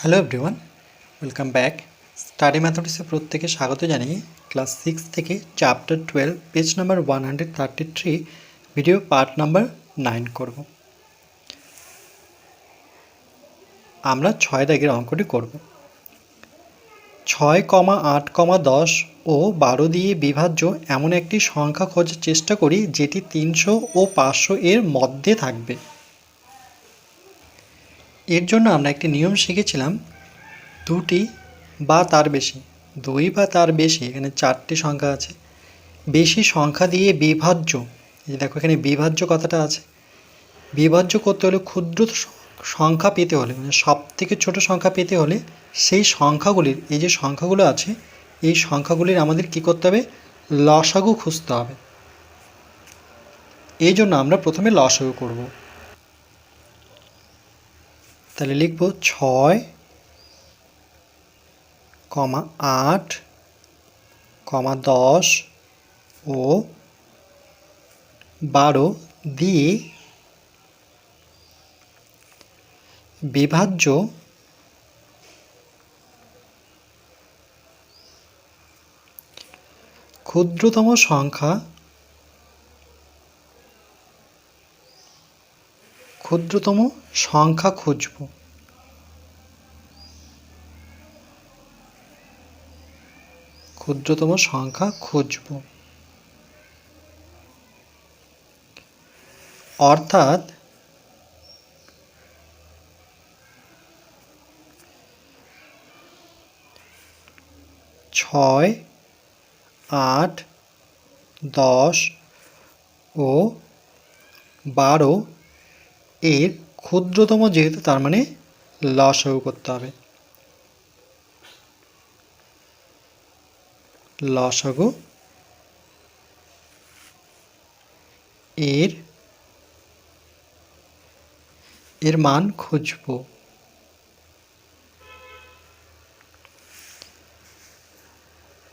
Hello everyone welcome back study ম্যাথমেটিক্সে প্রত্যেকে স্বাগত জানিয়ে ক্লাস সিক্স থেকে chapter twelve page number one hundred thirty three video part number nine করব। আমরা ছয় দাগের অঙ্কটি করব। ছয় কমা আট কমা দশ ও বারো দিয়ে বিভাজ্য এমন একটি সংখ্যা খোঁজার চেষ্টা করি যেটি তিনশো ও পাঁচশো এর মধ্যে থাকবে। এর জন্য আমরা একটি নিয়ম শিখেছিলাম, দুটি বা তার বেশি, দুই বা তার বেশি, এখানে চারটি সংখ্যা আছে। বেশি সংখ্যা দিয়ে বিভাজ্য, এই দেখো এখানে বিভাজ্য কথাটা আছে। বিভাজ্য করতে হলে ক্ষুদ্র সংখ্যা পেতে হলে মানে সব থেকে ছোট সংখ্যা পেতে হলে সেই সংখ্যাগুলির, এই যে সংখ্যাগুলো আছে, এই সংখ্যাগুলির আমাদের কি করতে হবে? লসাগু খুঁজতে হবে। এই জন্য আমরা প্রথমে লসাগু করব। তাহলে লিখব ছয় কমা আট কমা দশ ও বারো দিয়ে বিভাজ্য ক্ষুদ্রতম সংখ্যা ক্ষুদ্রতম সংখ্যা খুঁজব। ক্ষুদ্রতম সংখ্যা খুঁজব। অর্থাৎ ছয় আট দশ ও বারো এর ক্ষুদ্রতম যেহেতু, তার মানে লসাগু করতে হবে। লসাগু এর এর মান খুঁজব।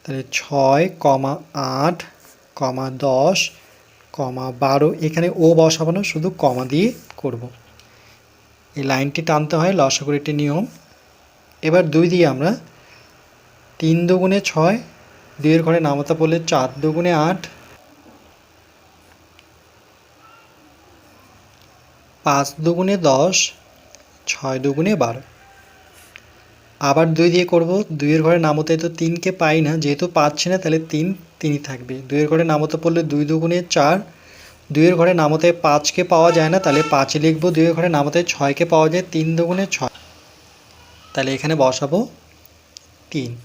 তাহলে ছয় কমা আট, কমা দশ, কমা বারো, এখানে ও বসাবো না, শুধু কমা দিয়ে করব। এই লাইনটি টানতে হয় লসাগুর একটি নিয়ম। এবার দুই দিয়ে আমরা তিন দুগুণে ছয়, দুইয়ের ঘরে নামতা পড়লে চার দুগুণে আট, পাঁচ দুগুণে দশ, ছয় দুগুণে বারো। আবার দুই দিয়ে করব, দুইয়ের ঘরে নামতে তো তিনকে পাই না, যেহেতু পাচ্ছি না, তাহলে তিন তিনই থাকবে। দুইয়ের ঘরে নামতে পড়লে দুই দুগুণে চার দুইয়ের ঘরে নামতে পাঁচকে পাওয়া যায় না, তাহলে পাঁচে লিখব, দুইয়ের ঘরে নামতে ছয়কে পাওয়া যায়, তিন দুগুণে ছয়। তাহলে এখানে বসাবো তিন।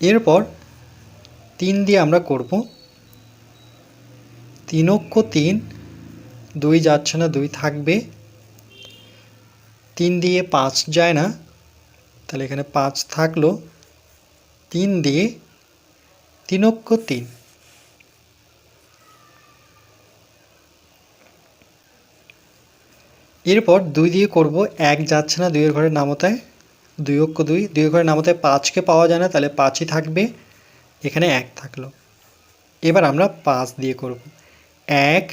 এরপর তিন দিয়ে আমরা করব তিনক্ষ তিন, দুই যাচ্ছে না, দুই থাকবে। তিন দিয়ে পাঁচ যায় না, তাহলে এখানে পাঁচ থাকল। তিন দিয়ে তিনক্ষ তিন। এরপর দুই দিয়ে করব এক যাচ্ছে না, দুইয়ের ঘরের নামতায় দুই অক্ষ দুই, দুইয়ের ঘরের নামতায় পাঁচকে পাওয়া যায় না, তাহলে পাঁচই থাকবে। এখানে এক থাকল। এবার আমরা পাঁচ দিয়ে করব। এক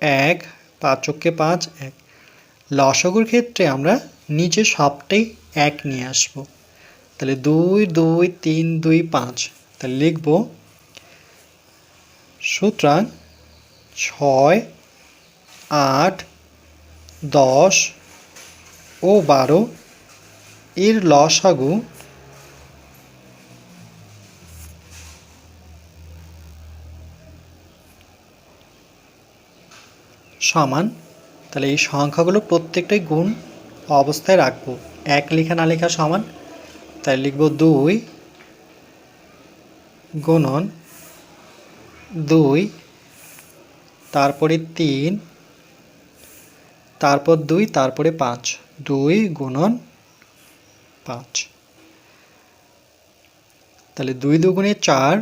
এক, পাঁচ অক্ষে পাঁচ, এক। লসগুর ক্ষেত্রে আমরা নিচে সবটাই এক নিয়ে আসব। তাহলে দুই দুই, তিন, দুই, পাঁচ। তাহলে লিখব সুতরাং ছয়, আট দশ ও বারো এর লসাগু সমান, তাহলে এই সংখ্যাগুলো প্রত্যেকটাই গুণ অবস্থায় রাখব। এক লেখা না লেখা সমান তাই লিখব দুই গুণন দুই, তারপরে তিন তারপর দুই, তারপরে পাঁচ। দুই গুণন পাঁচ। তাহলে দুই দুগুণে চার,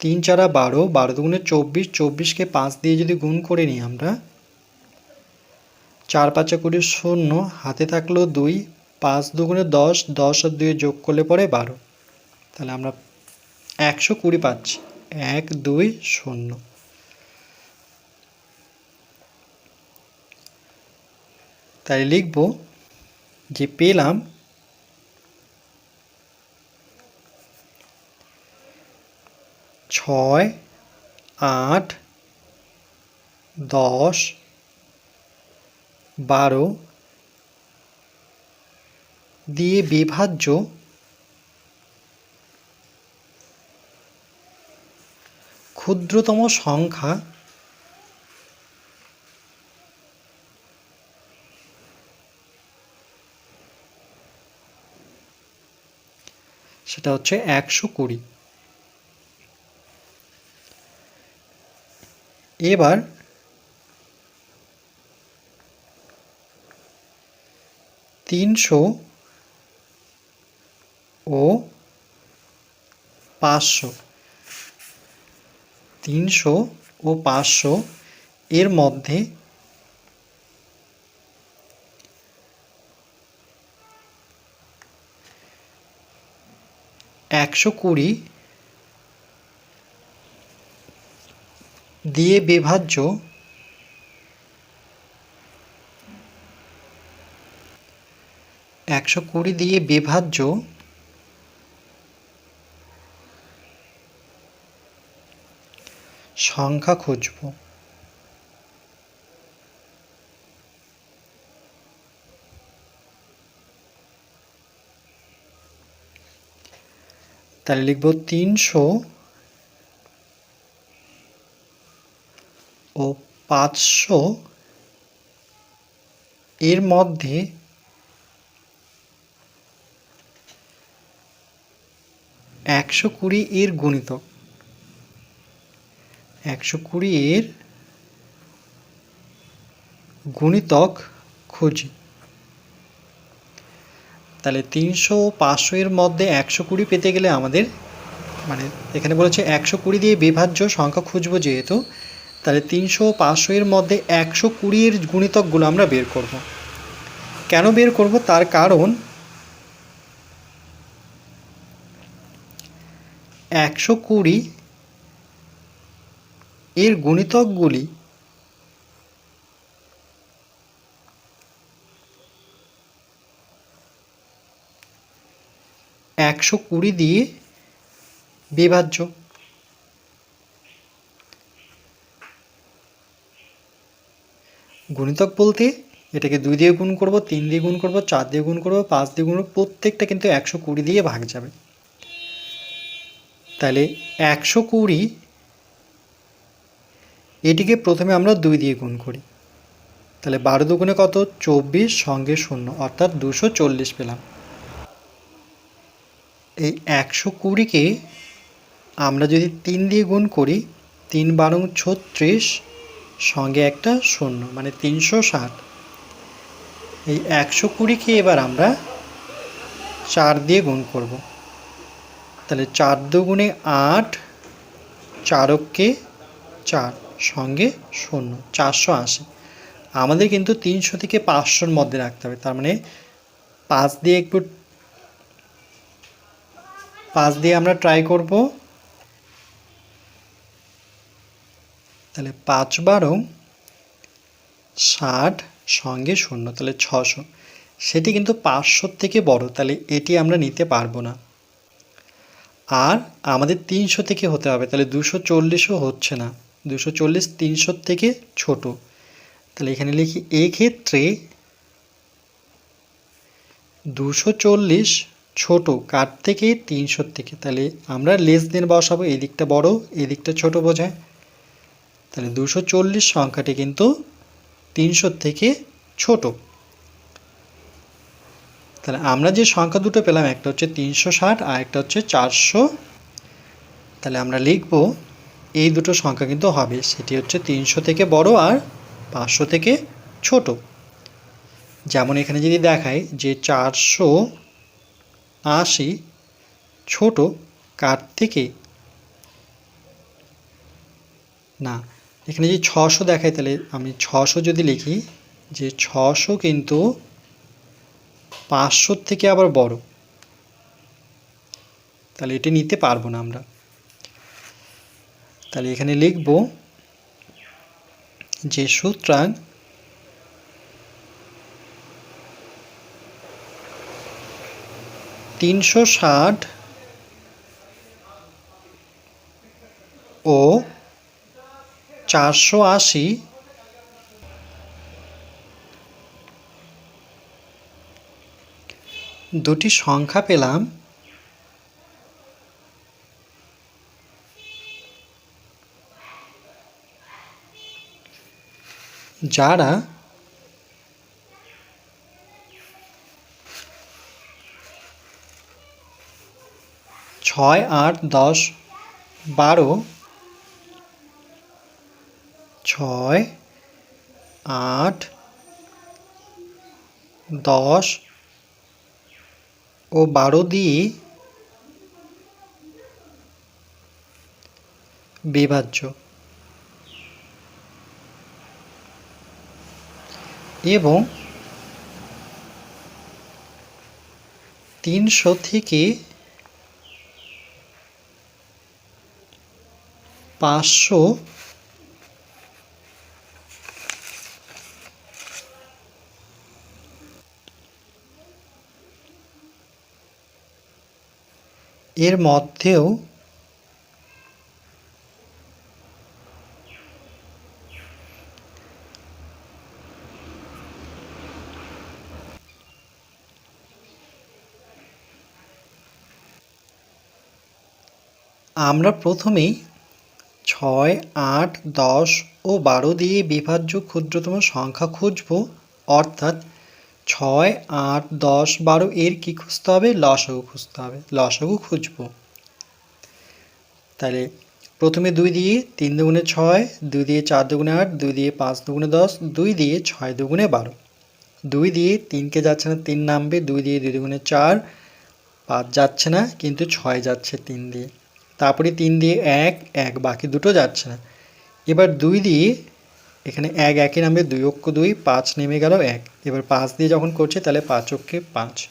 তিন চারা বারো বারো দুগুণে চব্বিশ, চব্বিশকে পাঁচ দিয়ে যদি গুণ করে নিই আমরা, চার পাঁচা কুড়ি শূন্য, হাতে থাকল দুই, পাঁচ দুগুণে দশ দশ আর দুয়ে যোগ করলে পরে বারো। তাহলে আমরা একশো কুড়ি পাচ্ছি। এক, দুই, শূন্য। তাই লিখব যে পেলাম ছয় আট দশ বারো দিয়ে বিভাজ্য ক্ষুদ্রতম সংখ্যা সেটা হচ্ছে একশো কুড়ি। এবার তিনশো ও পাঁচশো। তিনশো ও পাঁচশো এর মধ্যে একশো কুড়ি দিয়ে বিভাজ্য একশো কুড়ি দিয়ে বিভাজ্য সংখ্যা খুঁজব। তাহলে লিখব তিনশো ও পাঁচশো। এর মধ্যে একশো কুড়ি এর গুণিতক। একশো কুড়ি এর গুণিতক খুঁজি। তাহলে তিনশো পাঁচশো এর মধ্যে একশো কুড়ি পেতে গেলে আমাদের মানে এখানে বলেছে একশো কুড়ি দিয়ে বিভাজ্য সংখ্যা খুঁজবো যেহেতু, তাহলে তিনশো ও পাঁচশো এর মধ্যে একশো কুড়ির গুণিতকগুলো আমরা বের করব। কেন বের করব? তার কারণ একশো কুড়ি এর গুণিতকগুলি একশো কুড়ি দিয়ে বিভাজ্য। গুণিতক বলতে এটাকে দুই দিয়ে গুণ করব, তিন দিয়ে গুণ করব, চার দিয়ে গুণ করব, পাঁচ দিয়ে গুণ করব, প্রত্যেকটা কিন্তু একশো কুড়ি দিয়ে ভাগ যাবে। তাহলে একশো কুড়ি এটিকে প্রথমে আমরা দুই দিয়ে গুণ করি। তাহলে বারো দুগুণে কত? চব্বিশ সঙ্গে শূন্য, অর্থাৎ দুশো চল্লিশ পেলাম। এই একশো কুড়িকে আমরা যদি তিন দিয়ে গুণ করি, তিন বারং ছত্রিশ সঙ্গে একটা শূন্য মানে তিনশো ষাট। এই একশো কুড়িকে এবার আমরা চার দিয়ে গুণ করব। তাহলে চার দুগুণে আট, চারককে চার সঙ্গে শূন্য, চারশো আশি। আমাদের কিন্তু তিনশো থেকে পাঁচশোর মধ্যে রাখতে হবে, তার মানে পাঁচ দিয়ে একটু পাঁচ দিয়ে আমরা ট্রাই করব। তাহলে পাঁচ বারো ষাট সঙ্গে শূন্য, তাহলে ছশো। সেটি কিন্তু পাঁচশোর থেকে বড়, তাহলে এটি আমরা নিতে পারব না। আর আমাদের তিনশো থেকে হতে হবে, তাহলে দুশো চল্লিশও হচ্ছে না। দুশো চল্লিশ তিনশোর থেকে ছোট। তাহলে এখানে লিখি, এক্ষেত্রে দুশো চল্লিশ ছোট কার থেকে তিনশোর থেকে, তাহলে আমরা লেস দেন বসাবো, এই দিকটা বড়, এই দিকটা ছোট বোঝায়। তাহলে দুশো চল্লিশ সংখ্যাটি কিন্তু তিনশোর থেকে ছোট। তাহলে আমরা যে সংখ্যা দুটো পেলাম, একটা হচ্ছে তিনশো ষাট আর একটা হচ্ছে চারশো। তাহলে আমরা লিখব, এই দুটো সংখ্যা কিন্তু হবে, সেটি হচ্ছে তিনশো থেকে বড় আর পাঁচশো থেকে ছোট। যেমন এখানে যদি দেখায় যে চারশো আশি ছোট থেকে। না, এখানে যদি ছশো দেখায় তাহলে আমি ছশো যদি লিখি, যে ছশো কিন্তু পাঁচশোর থেকে আবার বড়। তাহলে এটি নিতে পারব না আমরা। তাহলে এখানে লিখব যে সুতরাং তিনশো ষাট ও চারশো আশি। দুটি সংখ্যা পেলাম। যারা ছয় আট দশ বারো ছয় আট দশ ও বারো দিয়ে বিভাজ্য। এবং তিনশো থেকে পাঁচশো এর মধ্যেও আমরা প্রথমেই ছয়, আট, দশ ও বারো দিয়ে বিভাজ্য ক্ষুদ্রতম সংখ্যা খুঁজব, অর্থাৎ ছয়, আট, দশ, বারো এর কি খুঁজতে হবে? লসাগু খুঁজতে হবে। লসাগু খুঁজব। তাহলে প্রথমে দুই দিয়ে তিন দুগুণে ছয়, দুই দিয়ে চার দুগুণে আট, দুই দিয়ে পাঁচ দুগুণে দশ, দুই দিয়ে ছয় দুগুণে বারো। দুই দিয়ে তিনকে যাচ্ছে না, তিন নামবে, দুই দিয়ে দুই দুগুণে চার, পাঁচ যাচ্ছে না, কিন্তু ছয় যাচ্ছে তিন দিয়ে। তারপরে তিন দিয়ে এক এক, বাকি দুটো যাচ্ছে না। এবার দুই দিয়ে এখানে এক একই নামবে দুই অক্ষ দুই, পাঁচ নেমে গেল এক। এবার পাঁচ দিয়ে যখন করছে, তাহলে পাঁচ অক্ষে পাঁচ।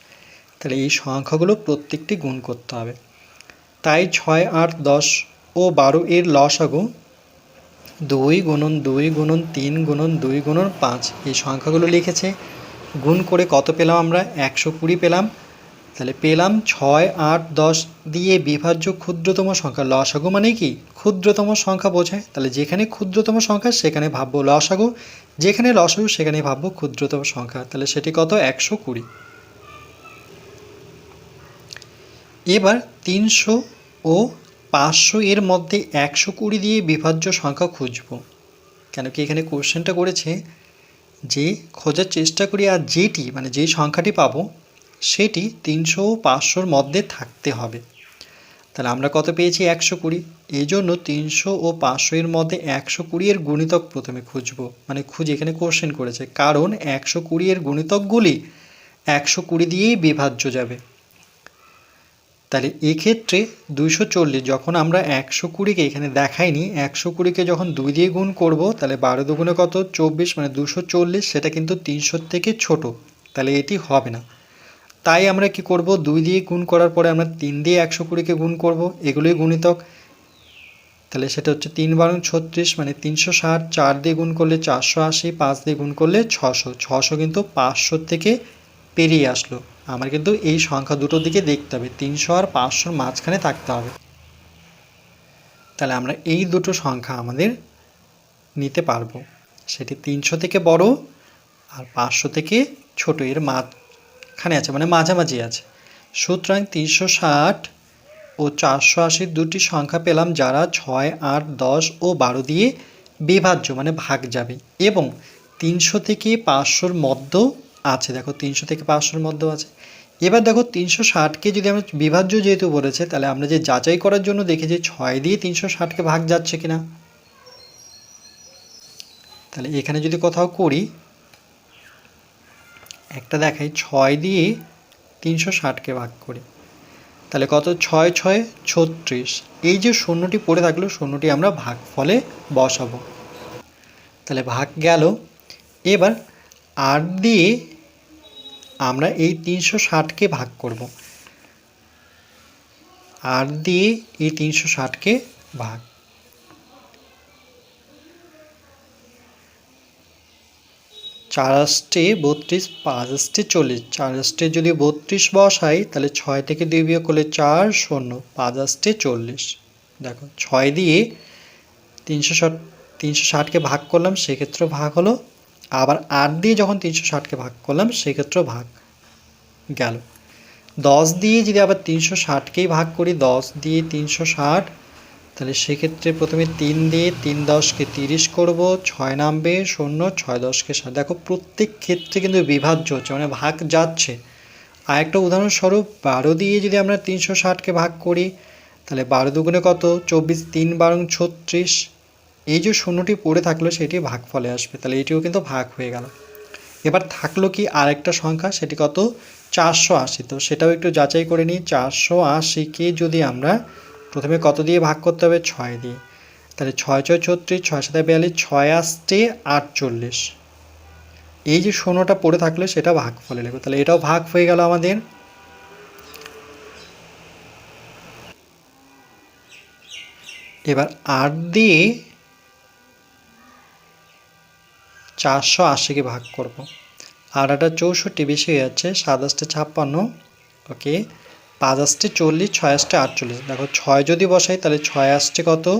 তাহলে এই সংখ্যাগুলো প্রত্যেকটি গুণ করতে হবে। তাই ছয়, আট, দশ ও বারো এর লসাগু দুই গুণন দুই গুণন তিন গুণন দুই গুণন পাঁচ। এই সংখ্যাগুলো লিখেছে। গুণ করে কত পেলাম আমরা? একশো কুড়ি পেলাম। তাহলে পেলাম ছয়, আট, দশ দিয়ে বিভাজ্য ক্ষুদ্রতম সংখ্যা। লসাগু মানে কি? ক্ষুদ্রতম সংখ্যা বোঝায়। তাহলে যেখানে ক্ষুদ্রতম সংখ্যা, সেখানে ভাববো লসাগু যেখানে লসাগু সেখানে ভাববো ক্ষুদ্রতম সংখ্যা। তাহলে সেটি কত? একশো কুড়ি। এবার তিনশো ও পাঁচশো এর মধ্যে একশো কুড়ি দিয়ে বিভাজ্য সংখ্যা খুঁজব। কেন কি এখানে কোশ্চেনটা করেছে যে, খোঁজার চেষ্টা করি আর যেটি মানে যেই সংখ্যাটি পাবো সেটি তিনশো ও পাঁচশোর মধ্যে থাকতে হবে। তাহলে আমরা কত পেয়েছি? একশো কুড়ি। এই জন্য তিনশো ও পাঁচশো এর মধ্যে একশো কুড়ি এর গুণিতক প্রথমে খুঁজবো। মানে খুঁজে এখানে কোশ্চেন করেছে। কারণ একশো কুড়ি এর গুণিতকগুলি একশো কুড়ি দিয়েই বিভাজ্য যাবে। তাহলে এক্ষেত্রে দুইশো চল্লিশ, যখন আমরা একশো কুড়িকে এখানে দেখাইনি, একশো কুড়িকে যখন দুই দিয়ে গুণ করব, তাহলে বারো দুগুণে কত? চব্বিশ মানে দুশো চল্লিশ, সেটা কিন্তু তিনশোর থেকে ছোট। তাহলে এটি হবে না। তাই আমরা কি করব? দুই দিয়ে গুণ করার পরে আমরা তিন দিয়ে একশো কুড়িকে গুণ করব। এগুলোই গুণিতক। তাহলে সেটা হচ্ছে তিন বারো ছত্রিশ মানে তিনশো ষাট। চার দিয়ে গুণ করলে চারশো আশি, পাঁচ দিয়ে গুণ করলে ছশো। ছশো কিন্তু পাঁচশোর থেকে পেরিয়ে আসলো। আমার কিন্তু এই সংখ্যা দুটোর দিকে দেখতে হবে। তিনশো আর পাঁচশোর মাঝখানে থাকতে হবে। তাহলে আমরা এই দুটো সংখ্যা আমাদের নিতে পারব। সেটি তিনশো থেকে বড় আর পাঁচশো থেকে ছোট। এর মাঝখানে আছে মানে মাঝামাঝি আছে। সুতরাং তিনশো ষাট ও চারশো আশির দুটি সংখ্যা পেলাম যারা ছয়, আট, দশ ও বারো দিয়ে বিভাজ্য মানে ভাগ যাবে। এবং তিনশো থেকে পাঁচশোর মধ্যে আছে, দেখো তিনশো থেকে পাঁচশোর মধ্যেও আছে। এবার দেখো তিনশো ষাটকে যদি আমরা বিভাজ্য যেহেতু বলেছে, তাহলে আমরা যে যাচাই করার জন্য দেখি যে ছয় দিয়ে তিনশো ষাটকে ভাগ যাচ্ছে কিনা। তাহলে এখানে যদি কোথাও করি একটা দেখাই, ছয় দিয়ে তিনশো ষাটকে ভাগ করি। তাহলে কত? ছয় ছয়, ছত্রিশ। এই যে শূন্যটি পড়ে থাকল, শূন্যটি আমরা ভাগ ফলে বসাবো। তাহলে ভাগ গেল। এবার আট দিয়ে আমরা এই তিনশো ষাটকে ভাগ করব। আট দিয়ে এই তিনশো ষাটকে ভাগ চার আষ্টে বত্রিশ পাঁচ আষ্টে চল্লিশ। চার আষ্টে যদি বত্রিশ বসাই, তাহলে ছয় থেকে দুই বিয়োগ করলে চার, শূন্য। পাঁচ আষ্টে চল্লিশ। দেখো, ছয় দিয়ে তিনশো ষাট, তিনশো ষাটকে ভাগ করলাম, সেক্ষেত্রেও ভাগ হলো। আবার আট দিয়ে যখন তিনশো ষাটকে ভাগ করলাম, সেক্ষেত্রেও ভাগ গেল। দশ দিয়ে যদি আবার তিনশো ষাটকেই ভাগ করি, দশ দিয়ে তিনশো ষাট তাহলে সেক্ষেত্রে প্রথমে তিন দিয়ে তিন দশকে তিরিশ করব, ছয় নামবে, শূন্য, ছয় দশকে সাত। দেখো, প্রত্যেক ক্ষেত্রে কিন্তু বিভাজ্য হচ্ছে মানে ভাগ যাচ্ছে। আর একটা উদাহরণস্বরূপ, বারো দিয়ে যদি আমরা তিনশো ষাটকে ভাগ করি, তাহলে বারো দুগুণে কত? চব্বিশ, তিন বারং ছত্রিশ। এই যে শূন্যটি পড়ে থাকল, সেটি ভাগ ফলে আসবে। তাহলে এটিও কিন্তু ভাগ হয়ে গেল। এবার থাকল কি আরেকটা সংখ্যা, সেটি কত? চারশো আশি। তো সেটাও একটু যাচাই করে নিই। চারশো আশিকে যদি আমরা প্রথমে কত দিয়ে ভাগ করতে হবে? ছয় দিয়ে। তাহলে ছয় ছয় ছত্রিশ, ছয় সাথে বিয়াল্লিশ, ছয় আসতে আটচল্লিশ। এই যে শূন্যটা পড়ে থাকলে সেটা ভাগ ফলে লিখব তাহলে এটাও ভাগ হয়ে গেল আমাদের। এবার আট দিয়ে চারশো আশিকে ভাগ করব। আর একটা চৌষট্টি, বেশি হয়ে যাচ্ছে সাতাশটা ছাপ্পান্ন। ওকে। পাঁচ আসতে চল্লিশ, ছয় আসতে আটচল্লিশ। দেখো ছয় যদি বসাই, তাহলে ছয় আসছে কত?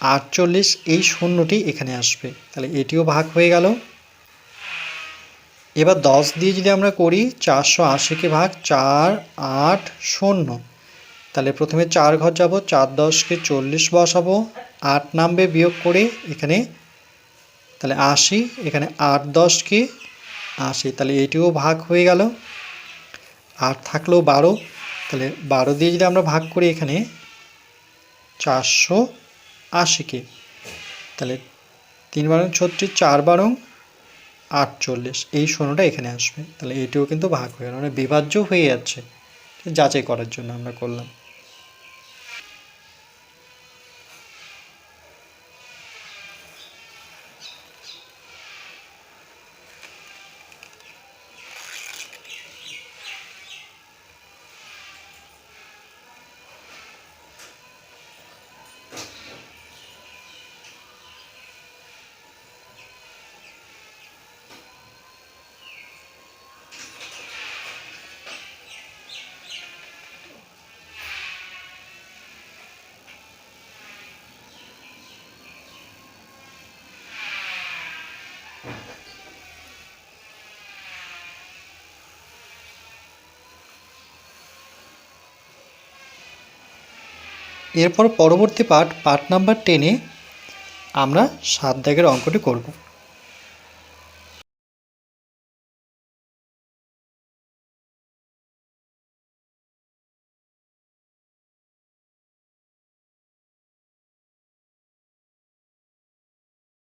আটচল্লিশ, এই শূন্যটি এখানে আসবে। তাহলে এটিও ভাগ হয়ে গেল। এবার দশ দিয়ে যদি আমরা করি, চারশো আশিকে ভাগ চার, আট, শূন্য। তাহলে প্রথমে চার ঘর যাব, চার দশকে চল্লিশ বসাবো, আট নামবে বিয়োগ করে এখানে। তাহলে আশি, এখানে আট দশকে আশি। তাহলে এটিও ভাগ হয়ে গেল। আর থাকলেও বারো। তাহলে বারো দিয়ে যদি আমরা ভাগ করি এখানে, চারশো আশিকে তাহলে তিন বারং ছত্রিশ, চার বারং আটচল্লিশ, এই শূন্যটা এখানে আসবে। তাহলে এটিও কিন্তু ভাগ হয়ে গেল মানে বিভাজ্য হয়ে যাচ্ছে, যাচাই করার জন্য আমরা করলাম। এরপর পরবর্তী পাঠ পাঠ নাম্বার টেনে আমরা সাত দাগের অঙ্কটি করব।